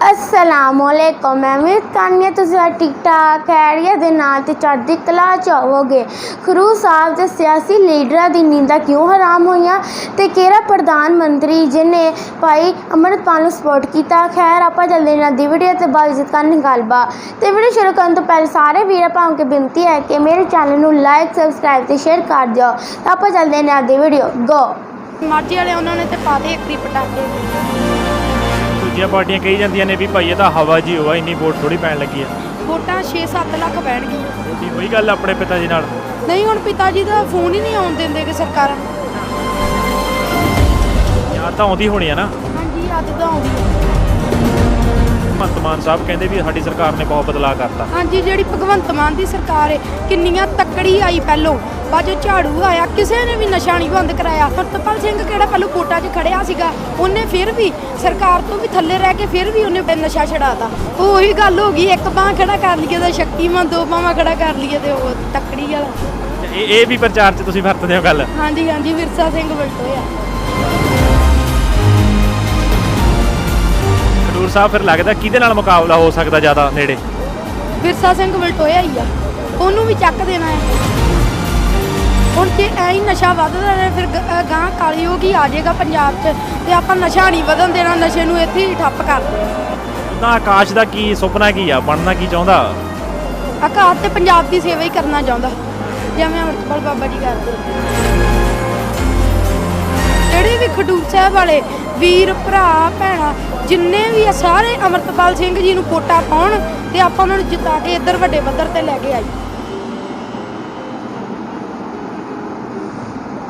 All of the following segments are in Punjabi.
ਅਸਲਾਮੁਅਲੈਕੁਮ ਮੈਂ ਉਮੀਦ ਕਰਨੀ ਹਾਂ ਤੁਸੀਂ ਠੀਕ ਠਾਕ ਖੈਰੀਅਤ ਦੇ ਨਾਲ ਤੇ ਚੜ੍ਹਦੀ ਕਲਾ ਚ ਹੋਵੋਗੇ। ਖਰੂ ਸਾਹਿਬ ਦੇ ਸਿਆਸੀ ਲੀਡਰਾਂ ਦੀ ਨੀਂਦਾਂ ਕਿਉਂ ਹਰਾਮ ਹੋਈਆਂ ਤੇ ਕਿਹੜਾ ਪ੍ਰਧਾਨ ਮੰਤਰੀ ਜਿਹਨੇ ਭਾਈ ਅੰਮ੍ਰਿਤਪਾਲ ਨੂੰ ਸਪੋਰਟ ਕੀਤਾ? ਖੈਰ, ਆਪਾਂ ਜਲਦੀ ਨਾਲ ਦੀ ਵੀਡੀਓ ਤੇ ਬਾਅਦ ਵਿੱਚ ਕਰਨ ਗੱਲਬਾ ਤੇ ਵੀਡੀਓ ਸ਼ੁਰੂ ਕਰਨ ਤੋਂ ਪਹਿਲਾਂ ਸਾਰੇ ਵੀਰਾਂ ਭਾਵਾਂ ਕੇ ਬੇਨਤੀ ਹੈ ਕਿ ਮੇਰੇ ਚੈਨਲ ਨੂੰ ਲਾਈਕ ਸਬਸਕ੍ਰਾਈਬ ਤੇ ਸ਼ੇਅਰ ਕਰ ਦਿਓ। ਤਾਂ ਆਪਾਂ ਜਲਦੀ ਨਾਲ ਦੀ ਵੀਡੀਓ ਗੋ ਮਾਝੇ ਵਾਲੇ ਉਹਨਾਂ ਨੇ ਤੇ ਪਾਤੇ ਇੱਕ ਪਟਾਕੇ। ਦੂਜੀਆਂ ਪਾਰਟੀਆਂ ਕਹੀ ਜਾਂਦੀਆਂ ਨੇ ਵੀ ਭਾਈ ਇਹ ਤਾਂ ਹਵਾ ਜੀ ਹੋਆ ਇੰਨੀ ਵੋਟ ਥੋੜੀ ਪੈਣ ਲੱਗੀ ਆ ਵੋਟਾਂ 6-7 ਲੱਖ ਪੈਣਗੀਆਂ। ਤੁਹਾਡੀ ਉਹੀ ਗੱਲ ਆਪਣੇ ਪਿਤਾ ਜੀ ਨਾਲ? ਨਹੀਂ ਹੁਣ ਪਿਤਾ ਜੀ ਦਾ ਫੋਨ ਹੀ ਨਹੀਂ ਆਉਣ ਦਿੰਦੇ ਕਿ ਸਰਕਾਰਾਂ ਯਾਦ ਤਾਂ ਆਉਂਦੀ ਹੋਣੀ ਆ ਨਾ। ਹਾਂਜੀ ਅੱਜ ਤਾਂ ਆਉਂਦੀ ਹੈ ਭਗਵੰਤ ਮਾਨ ਸਾਹਿਬ ਕਹਿੰਦੇ ਵੀ ਸਾਡੀ ਸਰਕਾਰ ਨੇ ਬਹੁਤ ਬਦਲਾਅ ਕਰਤਾ। ਹਾਂਜੀ ਜਿਹੜੀ ਭਗਵੰਤ ਮਾਨ ਦੀ ਸਰਕਾਰ ਹੈ ਕਿੰਨੀਆਂ ਤੱਕੜੀ ਆਈ ਪਹਿਲੋਂ। ਬਾਜੋ ਝਾੜੂ ਆਇਆ ਕਿਸੇ ਨੇ ਵੀ ਨਸ਼ਾ ਨਹੀਂ ਬੰਦ ਕਰਾਇਆ। ਹਰਤਪਾਲ ਸਿੰਘ ਕਿਹੜਾ ਪਹਿਲੋਂ ਕੋਟਾ 'ਚ ਖੜਿਆ ਸੀਗਾ ਉਹਨੇ ਫਿਰ ਵੀ ਸਰਕਾਰ ਤੋਂ ਵੀ ਥੱਲੇ ਰਹਿ ਕੇ ਫਿਰ ਵੀ ਉਹਨੇ ਨਸ਼ਾ ਛਡਾਤਾ। ਉਹ ਉਹੀ ਗੱਲ ਹੋ ਗਈ ਇੱਕ ਬਾਂਹ ਖੜਾ ਕਰ ਲਈਏ ਤਾਂ ਸ਼ਕਤੀਮਾਨ ਦੋ ਬਾਹਾਂ ਖੜਾ ਕਰ ਲਈਏ ਤੇ ਉਹ ਤੱਕੜੀ ਵਾਲਾ। ਇਹ ਇਹ ਵੀ ਪ੍ਰਚਾਰ 'ਚ ਤੁਸੀਂ ਵਰਤਦੇ ਹੋ ਗੱਲ? ਹਾਂਜੀ ਹਾਂਜੀ ਵਿਰਸਾ ਸਿੰਘ ਬਲਟੋਇਆ ਖਡੂਰ ਸਾਹਿਬ ਫਿਰ ਲੱਗਦਾ ਕਿਹਦੇ ਨਾਲ ਮੁਕਾਬਲਾ ਹੋ ਸਕਦਾ ਜ਼ਿਆਦਾ ਨੇੜੇ? ਵਿਰਸਾ ਸਿੰਘ ਬਲਟੋਇਆ ਹੀ ਆ। ਉਹਨੂੰ ਵੀ ਚੱਕ ਦੇਣਾ ਹੈ। ਹੁਣ ਜੇ ਐ ਹੀ ਨਸ਼ਾ ਵੱਧਦਾ ਰਹੇ ਫਿਰ ਗ- ਕਾਲੀ ਹੋ ਗਈ ਆ ਜਾਏਗਾ ਪੰਜਾਬ 'ਚ। ਤੇ ਆਪਾਂ ਨਸ਼ਾ ਨਹੀਂ ਵਧਣ ਦੇਣਾ ਨਸ਼ੇ ਨੂੰ ਇੱਥੇ ਹੀ ਠੱਪ ਕਰ। ਦੇਣਾ ਆਕਾਸ਼ ਦਾ ਕੀ ਸੁਪਨਾ ਕੀ ਆ? ਬਣਨਾ ਕੀ ਚਾਹੁੰਦਾ? ਆਕਾਸ਼ ਤੇ ਪੰਜਾਬ ਦੀ ਸੇਵਾ ਹੀ ਕਰਨਾ ਚਾਹੁੰਦਾ। ਜਿਵੇਂ ਅਮਰਪਾਲ ਬਾਬਾ ਜੀ ਕਰਦੇ ਜਿਹੜੇ ਵੀ ਖਡੂਰ ਸਾਹਿਬ ਵਾਲੇ ਵੀਰ, ਭਰਾ, ਭੈਣਾ, ਜਿੰਨੇ ਵੀ ਆ, ਸਾਰੇ ਅਮਰਤਪਾਲ ਸਿੰਘ ਜੀ ਨੂੰ ਵੋਟਾਂ ਪਾਉਣ ਤੇ ਆਪਾਂ ਉਹਨਾਂ ਨੂੰ ਜਿਤਾ ਕੇ ਇੱਧਰ ਵੱਡੇ ਪੱਧਰ ਤੇ ਲੈ ਕੇ ਆਈ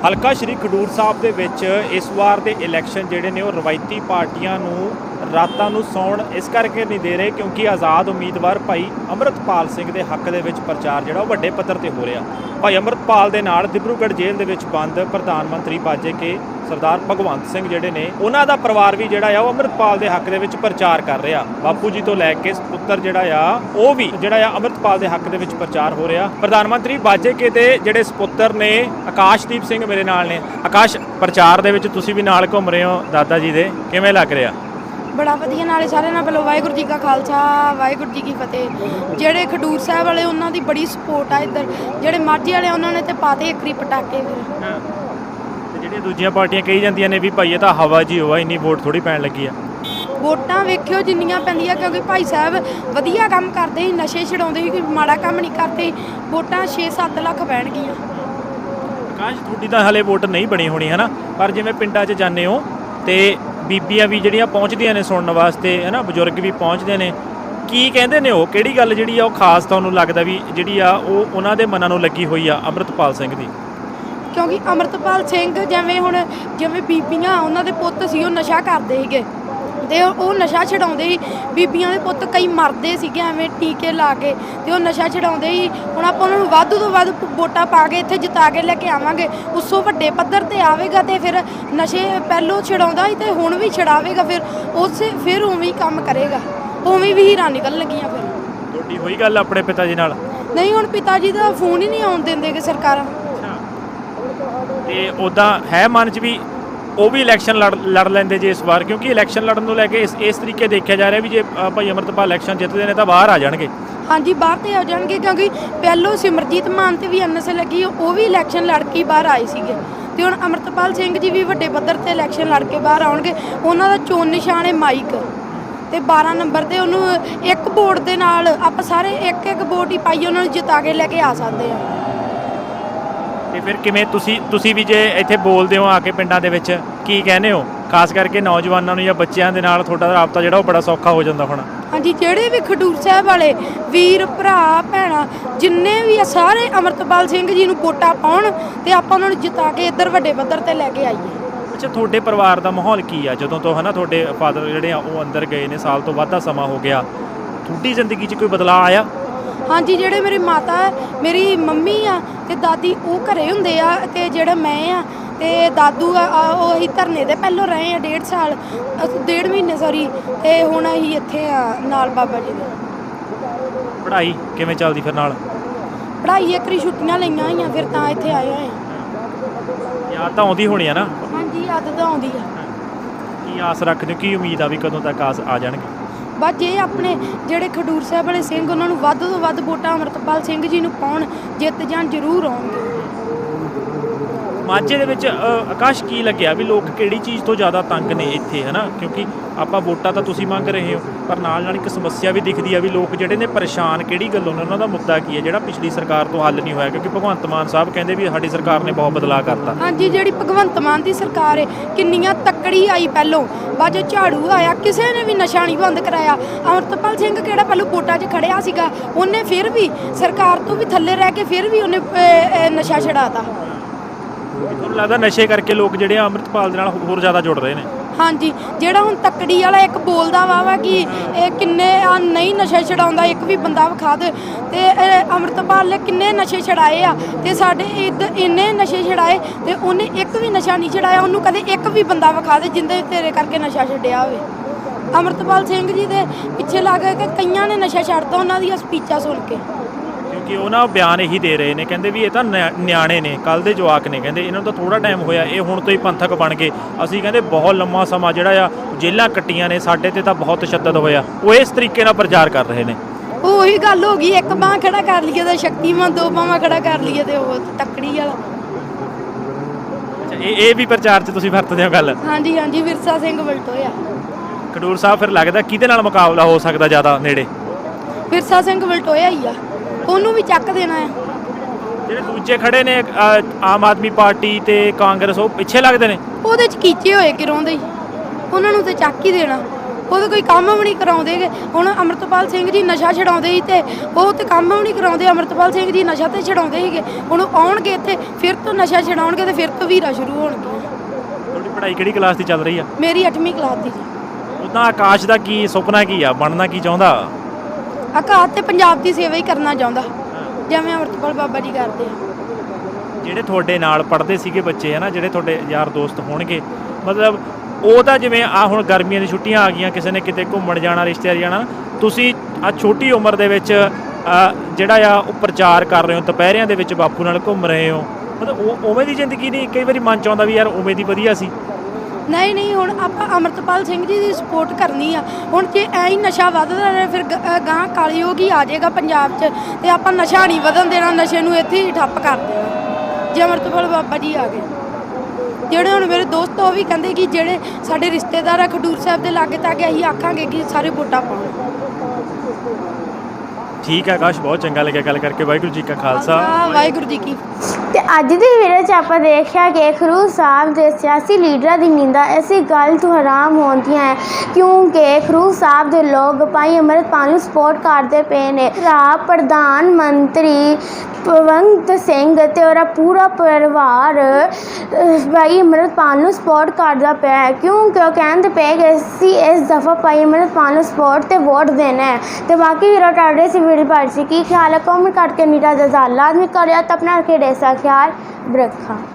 ਹਲਕਾ ਸ਼੍ਰੀ ਖਡੂਰ ਸਾਹਿਬ ਦੇ ਵਿੱਚ ਇਸ ਵਾਰ ਦੇ ਇਲੈਕਸ਼ਨ ਜਿਹੜੇ ਨੇ ਉਹ ਰਵਾਇਤੀ ਪਾਰਟੀਆਂ ਨੂੰ ਰਾਤਾਂ ਨੂੰ ਸੌਣ ਇਸ ਕਰਕੇ ਨਹੀਂ ਦੇ ਰਹੇ ਕਿਉਂਕਿ ਆਜ਼ਾਦ ਉਮੀਦਵਾਰ ਭਾਈ ਅਮਰਤਪਾਲ ਸਿੰਘ ਦੇ ਹੱਕ ਦੇ ਵਿੱਚ ਪ੍ਰਚਾਰ ਜਿਹੜਾ ਉਹ ਵੱਡੇ ਪੱਧਰ ਤੇ ਹੋ ਰਿਹਾ। ਭਾਈ ਅਮਰਤਪਾਲ ਦੇ ਨਾਲ ਦਿਬਰੂਗੜ੍ਹ ਜੇਲ੍ਹ ਦੇ ਵਿੱਚ ਬੰਦ ਪ੍ਰਧਾਨ ਮੰਤਰੀ ਬਾਜੇ ਕੇ ਸਰਦਾਰ ਭਗਵੰਤ ਸਿੰਘ ਜਿਹੜੇ ਨੇ ਉਹਨਾਂ ਦਾ ਪਰਿਵਾਰ ਵੀ ਜਿਹੜਾ ਆ ਉਹ ਅਮਰਤਪਾਲ ਦੇ ਹੱਕ ਦੇ ਵਿੱਚ ਪ੍ਰਚਾਰ ਕਰ ਰਿਹਾ। ਬਾਪੂ ਜੀ ਤੋਂ ਲੈ ਕੇ ਪੁੱਤਰ ਜਿਹੜਾ ਆ ਉਹ ਵੀ ਜਿਹੜਾ ਆ ਅਮਰਤਪਾਲ ਦੇ ਹੱਕ ਦੇ ਵਿੱਚ ਪ੍ਰਚਾਰ ਹੋ ਰਿਹਾ। ਪ੍ਰਧਾਨ ਮੰਤਰੀ ਬਾਜੇ ਕੇ ਦੇ ਜਿਹੜੇ ਸਪੁੱਤਰ ਨੇ ਆਕਾਸ਼ਦੀਪ ਸਿੰਘ ਮੇਰੇ ਨਾਲ ਨੇ। ਆਕਾਸ਼ ਪ੍ਰਚਾਰ ਦੇ ਵਿੱਚ ਤੁਸੀਂ ਵੀ ਨਾਲ ਘੁੰਮ ਰਹੇ ਹੋ ਦਾਦਾ ਜੀ ਦੇ। ਕਿਵੇਂ ਲੱਗ ਰਿਹਾ? ਬੜਾ ਵਧੀਆ ਨਾਲੇ ਸਾਰਿਆਂ ਨਾਲ ਪਹਿਲਾਂ ਵਾਹਿਗੁਰੂ ਜੀ ਕਾ ਖਾਲਸਾ ਵਾਹਿਗੁਰੂ ਜੀ ਕੀ ਫਤਿਹ। ਜਿਹੜੇ ਖਡੂਰ ਸਾਹਿਬ ਵਾਲੇ ਉਹਨਾਂ ਦੀ ਬੜੀ ਸਪੋਰਟ ਆ ਇੱਧਰ। ਜਿਹੜੇ ਮਾਝੇ ਵਾਲੇ ਉਹਨਾਂ ਨੇ ਤੇ ਪਾਤੇ ਇੱਕਰੀ ਪਟਾਕੇ ਫਿਰ। ਜਿਹੜੀਆਂ ਦੂਜੀਆਂ ਪਾਰਟੀਆਂ ਕਹੀ ਜਾਂਦੀਆਂ ਨੇ ਵੀ ਭਾਈ ਇਹ ਤਾਂ ਹਵਾ ਜੀ ਹੋਆ ਇੰਨੀ ਵੋਟ ਥੋੜੀ ਪੈਣ ਲੱਗੀ ਆ। ਵੋਟਾਂ ਵੇਖਿਓ ਜਿੰਨੀਆਂ ਪੈਂਦੀਆਂ ਕਿਉਂਕਿ ਭਾਈ ਸਾਹਿਬ ਵਧੀਆ ਕੰਮ ਕਰਦੇ ਸੀ ਨਸ਼ੇ ਛਡਾਉਂਦੇ ਸੀ ਕੋਈ ਮਾੜਾ ਕੰਮ ਨਹੀਂ ਕਰਦੇ ਵੋਟਾਂ 6-7 ਲੱਖ ਪੈਣਗੀਆਂ। ਆਕਾਸ਼ ਤੁਹਾਡੀ ਤਾਂ ਹਲੇ ਵੋਟ ਨਹੀਂ ਬਣੀ ਹੋਣੀ ਹੈ ਨਾ ਪਰ ਜਿਵੇਂ ਪਿੰਡਾਂ 'ਚ ਜਾਂਦੇ ਹੋ ਤੇ ਬੀਬੀਆਂ ਵੀ ਜਿਹੜੀਆਂ ਪਹੁੰਚਦੀਆਂ ਨੇ ਸੁਣਨ ਵਾਸਤੇ ਹੈ ਨਾ ਬਜ਼ੁਰਗ ਵੀ ਪਹੁੰਚਦੇ ਨੇ। ਕੀ ਕਹਿੰਦੇ ਨੇ ਉਹ? ਕਿਹੜੀ ਗੱਲ ਜਿਹੜੀ ਆ ਉਹ ਖਾਸ ਤੁਹਾਨੂੰ ਲੱਗਦਾ ਵੀ ਜਿਹੜੀ ਆ ਉਹ ਉਹਨਾਂ ਦੇ ਮਨਾਂ ਨੂੰ ਲੱਗੀ ਹੋਈ ਆ ਅੰਮ੍ਰਿਤਪਾਲ ਸਿੰਘ ਦੀ? ਕਿਉਂਕਿ ਅਮਰਤਪਾਲ ਸਿੰਘ ਜਿਵੇਂ ਹੁਣ ਜਿਵੇਂ ਬੀਬੀਆਂ ਉਹਨਾਂ ਦੇ ਪੁੱਤ ਸੀ ਉਹ ਨਸ਼ਾ ਕਰਦੇ ਸੀਗੇ। ਤੇ ਉਹ ਨਸ਼ਾ ਛਡਾਉਂਦੇ ਸੀ। ਬੀਬੀਆਂ ਦੇ ਪੁੱਤ ਕਈ ਮਰਦੇ ਸੀਗੇ ਐਵੇਂ ਟੀਕੇ ਲਾ ਕੇ ਤੇ ਉਹ ਨਸ਼ਾ ਛਡਾਉਂਦੇ ਸੀ। ਹੁਣ ਆਪਾਂ ਉਹਨਾਂ ਨੂੰ ਵੱਧ ਤੋਂ ਵੱਧ ਵੋਟਾਂ ਪਾ ਕੇ ਇੱਥੇ ਜਿਤਾ ਕੇ ਲੈ ਕੇ ਆਵਾਂਗੇ। ਉਸੋਂ ਵੱਡੇ ਪੱਧਰ ਤੇ ਆਵੇਗਾ ਤੇ ਫਿਰ ਨਸ਼ੇ ਪਹਿਲੋਂ ਛਡਾਉਂਦਾ ਸੀ ਤੇ ਹੁਣ ਵੀ ਛਡਾਵੇਗਾ ਫਿਰ ਉਸੇ ਫਿਰ ਉਵੇਂ ਹੀ ਕੰਮ ਕਰੇਗਾ। ਉਵੇਂ ਵੀ ਹੀਰਾ ਨਿਕਲ ਲੱਗੀਆਂ ਫਿਰ। ਤੁਹਾਡੀ ਹੋਈ ਗੱਲ ਆਪਣੇ ਪਿਤਾ ਜੀ ਨਾਲ? ਨਹੀਂ ਹੁਣ ਪਿਤਾ ਜੀ ਦਾ ਫੋਨ ਹੀ ਨਹੀਂ ਆਉਣ ਦਿੰਦੇ ਕਿ ਸਰਕਾਰਾਂ। ਤੇ ਉਦਾਂ ਹੈ ਮਨ 'ਚ ਵੀ ਉਹ ਵੀ ਇਲੈਕਸ਼ਨ ਲੜ ਲੜ ਲੈਂਦੇ ਜੇ ਇਸ ਵਾਰ ਕਿਉਂਕਿ ਇਲੈਕਸ਼ਨ ਲੜਨ ਨੂੰ ਲੈ ਕੇ ਇਸ ਇਸ ਤਰੀਕੇ ਦੇਖਿਆ ਜਾ ਰਿਹਾ ਵੀ ਜੇ ਅ, ਭਾਈ ਅਮਰਤਪਾਲ ਇਲੈਕਸ਼ਨ ਜਿੱਤਦੇ ਨੇ ਤਾਂ ਬਾਹਰ ਆ ਜਾਣਗੇ। ਹਾਂਜੀ ਬਾਹਰ ਤੇ ਆ ਜਾਣਗੇ ਕਿਉਂਕਿ ਪਹਿਲੋਂ ਸਿਮਰਜੀਤ ਮਾਨ ਤੇ ਵੀ ਐਨਐਸ ਲੱਗੀ ਉਹ ਵੀ ਇਲੈਕਸ਼ਨ ਲੜ ਕੇ ਬਾਹਰ ਆਏ ਸੀਗੇ। ਤੇ ਹੁਣ ਅਮਰਤਪਾਲ ਸਿੰਘ ਜੀ ਵੀ ਵੱਡੇ ਪੱਧਰ ਤੇ ਇਲੈਕਸ਼ਨ ਲੜ ਕੇ ਬਾਹਰ ਆਉਣਗੇ। ਉਹਨਾਂ ਦਾ ਚੋਣ ਨਿਸ਼ਾਨ ਹੈ ਮਾਈਕ। ਤੇ 12 ਨੰਬਰ ਤੇ ਉਹਨੂੰ ਇੱਕ ਵੋਟ ਦੇ ਨਾਲ ਆਪਾਂ ਸਾਰੇ ਇੱਕ ਇੱਕ ਵੋਟ ਹੀ ਪਾਈ ਉਹਨਾਂ ਨੂੰ ਜਿਤਾ ਕੇ ਲੈ ਕੇ ਆ ਸਕਦੇ ਆ ਤੇ ਫਿਰ ਕਿਵੇਂ ਤੁਸੀਂ ਤੁਸੀਂ ਵੀ ਜੇ ਇੱਥੇ ਬੋਲਦੇ ਹੋ ਆ ਕੇ ਪਿੰਡਾਂ ਦੇ ਵਿੱਚ ਕੀ ਕਹਿੰਦੇ ਹੋ? ਖਾਸ ਕਰਕੇ ਨੌਜਵਾਨਾਂ ਨੂੰ ਜਾਂ ਬੱਚਿਆਂ ਦੇ ਨਾਲ ਤੁਹਾਡਾ ਰਾਬਤਾ ਜਿਹੜਾ ਉਹ ਬੜਾ ਸੌਖਾ ਹੋ ਜਾਂਦਾ ਹੁਣ। ਹਾਂਜੀ ਜਿਹੜੇ ਵੀ ਖਡੂਰ ਸਾਹਿਬ ਵਾਲੇ ਵੀਰ ਭਰਾ ਭੈਣਾ ਜਿੰਨੇ ਵੀ ਆ ਸਾਰੇ ਅਮਰਤਪਾਲ ਸਿੰਘ ਜੀ ਨੂੰ ਵੋਟਾਂ ਪਾਉਣ ਤੇ ਆਪਾਂ ਉਹਨਾਂ ਨੂੰ ਜਿਤਾ ਕੇ ਇੱਧਰ ਵੱਡੇ ਪੱਧਰ ਤੇ ਲੈ ਕੇ ਆਈਏ। ਅੱਛਾ ਤੁਹਾਡੇ ਪਰਿਵਾਰ ਦਾ ਮਾਹੌਲ ਕੀ ਆ? ਜਦੋਂ ਤੋਂ ਹਨਾ ਤੁਹਾਡੇ ਫਾਦਰ ਜਿਹੜੇ ਆ ਉਹ ਅੰਦਰ ਗਏ ਨੇ ਸਾਲ ਤੋਂ ਵੱਧ ਦਾ ਸਮਾਂ ਹੋ ਗਿਆ। ਤੁਹਾਡੀ ਜ਼ਿੰਦਗੀ 'ਚ ਕੋਈ ਬਦਲਾਅ ਆਇਆ? ਹਾਂਜੀ ਜਿਹੜੇ ਮੇਰੀ ਮਾਤਾ ਮੇਰੀ ਮੰਮੀ ਆ ਤੇ ਦਾਦੀ ਉਹ ਘਰੇ ਹੁੰਦੇ ਆ ਤੇ ਜਿਹੜਾ ਮੈਂ ਆ ਤੇ ਦਾਦੂ ਆ ਆ ਉਹ ਅਸੀਂ ਧਰਨੇ ਦੇ ਪਹਿਲੋਂ ਰਹੇ ਆ ਡੇਢ ਸਾਲ ਡੇਢ ਮਹੀਨੇ ਸੌਰੀ ਤੇ ਹੁਣ ਅਸੀਂ ਇੱਥੇ ਆ ਨਾਲ ਬਾਬਾ ਜੀ ਦੇ। ਪੜ੍ਹਾਈ ਕਿਵੇਂ ਚੱਲਦੀ ਫਿਰ ਨਾਲ? ਪੜ੍ਹਾਈ ਇੱਕ ਰੀ ਛੁੱਟੀਆਂ ਲਈਆਂ ਹੋਈਆਂ ਫਿਰ ਤਾਂ ਇੱਥੇ ਆਏ ਹੋਏ ਆ। ਯਾਦ ਤਾਂ ਆਉਂਦੀ ਹੋਣੀ ਆ ਨਾ? ਹਾਂਜੀ ਆਦਤ ਆਉਂਦੀ ਆ। ਕੀ ਆਸ ਰੱਖਦੇ ਹੋ? ਕੀ ਉਮੀਦ ਆ ਵੀ ਕਦੋਂ ਤੱਕ ਆਸ ਆ ਜਾਣਗੇ? ਬਸ ਜੇ ਆਪਣੇ ਜਿਹੜੇ ਖਡੂਰ ਸਾਹਿਬ ਵਾਲੇ ਸਿੰਘ, ਉਹਨਾਂ ਨੂੰ ਵੱਧ ਤੋਂ ਵੱਧ ਵੋਟਾਂ ਅਮਰਤਪਾਲ ਸਿੰਘ ਜੀ ਨੂੰ ਪਾਉਣ ਜਿੱਤ ਜਾਣ ਜ਼ਰੂਰ ਆਉਣਗੇ। ਮਾਝੇ ਦੇ ਵਿੱਚ ਆਕਾਸ਼ ਕੀ ਲੱਗਿਆ ਵੀ ਲੋਕ ਕਿਹੜੀ ਚੀਜ਼ ਤੋਂ ਜ਼ਿਆਦਾ ਤੰਗ ਨੇ ਇੱਥੇ, ਹਨਾ? ਕਿਉਂਕਿ ਆਪਾਂ ਵੋਟਾਂ ਤਾਂ ਤੁਸੀਂ ਮੰਗ ਰਹੇ ਹੋ ਪਰ ਨਾਲ ਨਾਲ ਇੱਕ ਸਮੱਸਿਆ ਵੀ ਦਿਖਦੀ ਆ ਵੀ ਲੋਕ ਜਿਹੜੇ ਨੇ ਪਰੇਸ਼ਾਨ ਕਿਹੜੀ ਗੱਲੋਂ ਨੇ ਉਹਨਾਂ ਦਾ ਮੁੱਦਾ ਕੀ ਹੈ ਜਿਹੜਾ ਪਿਛਲੀ ਸਰਕਾਰ ਤੋਂ ਹੱਲ ਨਹੀਂ ਹੋਇਆ ਕਿਉਂਕਿ ਭਗਵੰਤ ਮਾਨ ਸਾਹਿਬ ਕਹਿੰਦੇ ਵੀ ਸਾਡੀ ਸਰਕਾਰ ਨੇ ਬਹੁਤ ਬਦਲਾਅ ਕਰਤਾ। ਹਾਂਜੀ ਜਿਹੜੀ ਭਗਵੰਤ ਮਾਨ ਦੀ ਸਰਕਾਰ ਹੈ ਕਿੰਨੀਆਂ ਤੱਕੜੀ ਆਈ ਪਹਿਲੋਂ। ਬਾਅਦ 'ਚੋਂ ਝਾੜੂ ਆਇਆ ਕਿਸੇ ਨੇ ਵੀ ਨਸ਼ਾ ਨਹੀਂ ਬੰਦ ਕਰਾਇਆ। ਅਮਰਤਪਾਲ ਸਿੰਘ ਕਿਹੜਾ ਪਹਿਲੋਂ ਵੋਟਾਂ 'ਚ ਖੜਿਆ ਸੀਗਾ ਉਹਨੇ ਫਿਰ ਵੀ ਸਰਕਾਰ ਤੋਂ ਵੀ ਥੱਲੇ ਰਹਿ ਕੇ ਫਿਰ ਵੀ ਉਹਨੇ ਨਸ਼ਾ ਛਡਾਤਾ। ਤੁਹਾਨੂੰ ਲੱਗਦਾ ਨਸ਼ੇ ਕਰਕੇ ਲੋਕ ਜਿਹੜੇ ਆ ਅੰਮ੍ਰਿਤਪਾਲ ਦੇ ਨਾਲ ਹੋਰ ਜ਼ਿਆਦਾ ਜੁੜ ਰਹੇ ਨੇ? ਹਾਂਜੀ, ਜਿਹੜਾ ਹੁਣ ਤੱਕੜੀ ਵਾਲਾ ਇੱਕ ਬੋਲਦਾ ਵਾ ਵਾ ਕਿ ਇਹ ਕਿੰਨੇ ਆ ਨਹੀਂ ਨਸ਼ਾ ਛਡਾਉਂਦਾ, ਇੱਕ ਵੀ ਬੰਦਾ ਵਿਖਾ ਦੇ ਤੇ ਇਹ ਅੰਮ੍ਰਿਤਪਾਲ ਨੇ ਕਿੰਨੇ ਨਸ਼ੇ ਛਡਾਏ ਆ? ਤੇ ਸਾਡੇ ਇੱਧ ਇੰਨੇ ਨਸ਼ੇ ਛਡਾਏ ਤੇ ਉਹਨੇ ਇੱਕ ਵੀ ਨਸ਼ਾ ਨਹੀਂ ਛਡਾਇਆ, ਉਹਨੂੰ ਕਦੇ ਇੱਕ ਵੀ ਬੰਦਾ ਵਿਖਾ ਦੇ ਜਿੰਦੇ ਤੇਰੇ ਕਰਕੇ ਨਸ਼ਾ ਛੱਡਿਆ ਹੋਵੇ। ਅੰਮ੍ਰਿਤਪਾਲ ਸਿੰਘ ਜੀ ਦੇ ਪਿੱਛੇ ਲੱਗ ਕੇ ਕਈਆਂ ਨੇ ਨਸ਼ਾ ਛੱਡਤਾ, ਉਹਨਾਂ ਦੀਆਂ ਸਪੀਚਾਂ ਸੁਣ ਕੇ। ਕਿਉਂਕਿ ਉਹ ਨਾ ਬਿਆਨ ਇਹੀ ਦੇ ਰਹੇ ਨੇ ਕਹਿੰਦੇ ਵੀ ਇਹ ਤਾਂ ਨਿਆ- ਨਿਆਣੇ ਨੇ ਕੱਲ ਦੇ ਜਵਾਕ ਨੇ ਕਹਿੰਦੇ ਇਹਨਾਂ ਨੂੰ ਤਾਂ ਥੋੜਾ ਟਾਈਮ ਹੋਇਆ ਇਹ ਹੁਣ ਤੋਂ ਹੀ ਪੰਥਕ ਬਣ ਗਏ। ਅਸੀਂ ਕਹਿੰਦੇ ਬਹੁਤ ਲੰਮਾ ਸਮਾਂ ਜਿਹੜਾ ਆ ਜੇਲਾਂ ਕੱਟੀਆਂ ਨੇ ਸਾਡੇ ਤੇ ਤਾਂ ਬਹੁਤ ਤਸ਼ੱਦਦ ਹੋਇਆ। ਉਹ ਇਸ ਤਰੀਕੇ ਨਾਲ ਪ੍ਰਚਾਰ ਕਰ ਰਹੇ ਨੇ। ਉਹ ਉਹੀ ਗੱਲ ਹੋ ਗਈ ਇੱਕ ਬਾਂਹ ਖੜਾ ਕਰ ਲਈਏ ਤੇ ਸ਼ਕਤੀਮਾਨ ਦੋ ਬਾਹਾਂ ਖੜਾ ਕਰ ਲਈਏ ਤੇ ਉਹ ਤੱਕੜੀ ਵਾਲਾ। ਅੱਛਾ ਇਹ ਇਹ ਵੀ ਪ੍ਰਚਾਰ 'ਚ ਤੁਸੀਂ ਵਰਤਦੇ ਹੋ ਗੱਲ? ਹਾਂਜੀ ਹਾਂਜੀ ਵਿਰਸਾ ਸਿੰਘ ਵਲਟੋਇਆ ਖਡੂਰ ਸਾਹਿਬ ਫਿਰ ਲੱਗਦਾ ਕਿਹਦੇ ਨਾਲ ਮੁਕਾਬਲਾ ਹੋ ਸਕਦਾ ਜ਼ਿਆਦਾ ਨੇੜੇ? ਵਿਰਸਾ ਸਿੰਘ ਵਲਟੋਇਆ ਹੀ ਆ। ਉਹਨੂੰ ਵੀ ਚੱਕ ਦੇਣਾ ਆ ਜਿਹੜੇ ਦੂਜੇ ਖੜੇ ਨੇ ਅ, ਆਮ ਆਦਮੀ ਪਾਰਟੀ ਤੇ ਕਾਂਗਰਸ ਉਹ ਪਿੱਛੇ ਲੱਗਦੇ ਨੇ? ਉਹਦੇ ਚ ਕੀਚੇ ਹੋਏ ਕਿਰੋਂ ਦੇ ਹੀ। ਉਹਨਾਂ ਨੂੰ ਤੇ ਚੱਕ ਹੀ ਦੇਣਾ। ਉਹਦੇ ਕੋਈ ਕੰਮ ਵੀ ਨਹੀਂ ਕਰਾਉਂਦੇਗੇ ਹੁਣ ਅਮਰਤਪਾਲ ਸਿੰਘ ਜੀ ਨਸ਼ਾ ਛਡਾਉਂਦੇ ਸੀ ਤੇ ਉਹ ਤੇ ਕੰਮ ਵੀ ਨਹੀਂ ਕਰਾਉਂਦੇ। ਅਮਰਤਪਾਲ ਸਿੰਘ ਜੀ ਨਸ਼ਾ ਤੇ ਛਡਾਉਂਦੇ ਸੀਗੇ ਹੁਣ ਉਹ ਆਉਣਗੇ ਇੱਥੇ ਫਿਰ ਤੋਂ ਨਸ਼ਾ ਛਡਾਉਣਗੇ ਤੇ ਫਿਰ ਤੋਂ ਵੀਰਾ ਸ਼ੁਰੂ ਹੋਣਗੇ ਤੁਹਾਡੀ ਪੜ੍ਹਾਈ ਕਿਹੜੀ ਕਲਾਸ ਦੀ ਚੱਲ ਰਹੀ ਆ? ਮੇਰੀ 8ਵੀਂ ਕਲਾਸ ਦੀ। ਜੀ ਉਦਾਂ ਆਕਾਸ਼ ਦਾ ਕੀ ਸੁਪਨਾ ਕੀ ਆ? ਬਣਨਾ ਕੀ ਚਾਹੁੰਦਾ? ਆਕਾਸ਼ ਤੇ ਪੰਜਾਬ ਦੀ ਸੇਵਾ ਹੀ ਕਰਨਾ ਚਾਹੁੰਦਾ। ਜਿਵੇਂ ਅਮਰਤਪਾਲ ਬਾਬਾ ਜੀ ਕਰਦੇ ਆ। ਜਿਹੜੇ ਤੁਹਾਡੇ ਨਾਲ ਪੜ੍ਹਦੇ ਸੀਗੇ ਬੱਚੇ ਹਨਾ ਜਿਹੜੇ ਤੁਹਾਡੇ ਯਾਰ ਦੋਸਤ ਹੋਣਗੇ ਮਤਲਬ ਉਹ ਤਾਂ ਜਿਵੇਂ ਆ ਹੁਣ ਗਰਮੀਆਂ ਦੀ ਛੁੱਟੀਆਂ ਆ ਗਈਆਂ ਕਿਸੇ ਨੇ ਕਿਤੇ ਘੁੰਮਣ ਜਾਣਾ ਰਿਸ਼ਤੇਦਾਰ ਜਾਣਾ ਤੁਸੀਂ ਆ ਛੋਟੀ ਉਮਰ ਦੇ ਵਿੱਚ ਅ, ਜਿਹੜਾ ਆ ਉਹ ਪ੍ਰਚਾਰ ਕਰ ਰਹੇ ਹੋ ਦੁਪਹਿਰਿਆਂ ਦੇ ਵਿੱਚ ਬਾਪੂ ਨਾਲ ਘੁੰਮ ਰਹੇ ਹੋ। ਮਤਲਬ ਉਹ ਉਵੇਂ ਦੀ ਜ਼ਿੰਦਗੀ ਨਹੀਂ ਕਈ ਵਾਰੀ ਮਨ ਚ ਆਉਂਦਾ ਵੀ ਯਾਰ ਉਵੇਂ ਦੀ ਵਧੀਆ ਸੀ। ਨਹੀਂ ਨਹੀਂ ਹੁਣ ਆਪਾਂ ਅਮਰਤਪਾਲ ਸਿੰਘ ਜੀ ਦੀ ਸਪੋਰਟ ਕਰਨੀ ਆ। ਹੁਣ ਜੇ ਐ ਹੀ ਨਸ਼ਾ ਵੱਧਦਾ ਰਹੇ ਫਿਰ ਗ- ਅ, ਗਾਂਹ ਕਾਲੀਯੋਗ ਹੀ ਆ ਜਾਏਗਾ ਪੰਜਾਬ 'ਚ ਤੇ ਆਪਾਂ ਨਸ਼ਾ ਨਹੀਂ ਵਧਣ ਦੇਣਾ ਨਸ਼ੇ ਨੂੰ ਇੱਥੇ ਹੀ ਠੱਪ ਕਰ ਦੇਣਾ। ਜੇ ਅਮਰਤਪਾਲ ਬਾਬਾ ਜੀ ਆ ਗਏ। ਜਿਹੜੇ ਹੁਣ ਮੇਰੇ ਦੋਸਤ ਉਹ ਵੀ ਕਹਿੰਦੇ ਕਿ ਜਿਹੜੇ ਸਾਡੇ ਰਿਸ਼ਤੇਦਾਰ ਆ ਖਡੂਰ ਸਾਹਿਬ ਦੇ ਲਾਗੇ ਤੱਕ ਅਸੀਂ ਆਖਾਂਗੇ ਕਿ ਸਾਰੇ ਵੋਟਾਂ ਪਾਉਣ। ਠੀਕ ਹੈ ਆਕਾਸ਼ ਬਹੁਤ ਚੰਗਾ ਲੱਗਿਆ ਗੱਲ ਕਰਕੇ। ਵਾਹਿਗੁਰੂ ਜੀ ਕਾ ਖਾਲਸਾ। ਵਾਹਿਗੁਰੂ ਜੀ ਕੀ ਤੇ ਅੱਜ ਦੀ ਵੀਡੀਓ 'ਚ ਆਪਾਂ ਦੇਖਿਆ ਕਿ ਖਰੂ ਸਾਹਿਬ ਦੇ ਸਿਆਸੀ ਲੀਡਰਾਂ ਦੀ ਨਿੰਦਾ ਐਸੀ ਗੱਲ ਤੋਂ ਹਰਾਮ ਹੁੰਦੀਆਂ ਹੈ ਕਿਉਂਕਿ ਖਰੂ ਸਾਹਿਬ ਦੇ ਲੋਕ ਭਾਈ ਅਮਰਪਾਲ ਨੂੰ ਸਪੋਰਟ ਕਰਦੇ ਪਏ ਨੇ। ਰਾ ਪ੍ਰਧਾਨ ਮੰਤਰੀ ਪਵੰਤ ਸਿੰਘ ਅਤੇ ਉਹਦਾ ਪੂਰਾ ਪਰਿਵਾਰ ਭਾਈ ਅੰਮ੍ਰਿਤਪਾਲ ਨੂੰ ਸਪੋਰਟ ਕਰਦਾ ਪਿਆ ਹੈ। ਕਿਉਂਕਿ ਉਹ ਕਹਿੰਦੇ ਪਏ ਕਿ ਅਸੀਂ ਇਸ ਦਫਾ ਭਾਈ ਅੰਮ੍ਰਿਤਪਾਲ ਨੂੰ ਸਪੋਰਟ ਤੇ ਵੋਟ ਦੇਣਾ ਹੈ। ਤੇ ਬਾਕੀ ਵੀਰੋ, ਤੁਹਾਡੇ ਸੀ ਵੀਡੀਓ ਬਾਰੇ ਸੀ ਕੀ ਖਿਆਲ ਹੈ? ਕਮੈਂਟ ਕਰਕੇ ਨੀਰਾ ਦਾ ਆਦਮੀ ਕਰਿਆ ਤਾਂ ਆਪਣਾ ਰੱਖੇ ਦੇਸਾ ਖਿਆਲ ਬਰਖਾ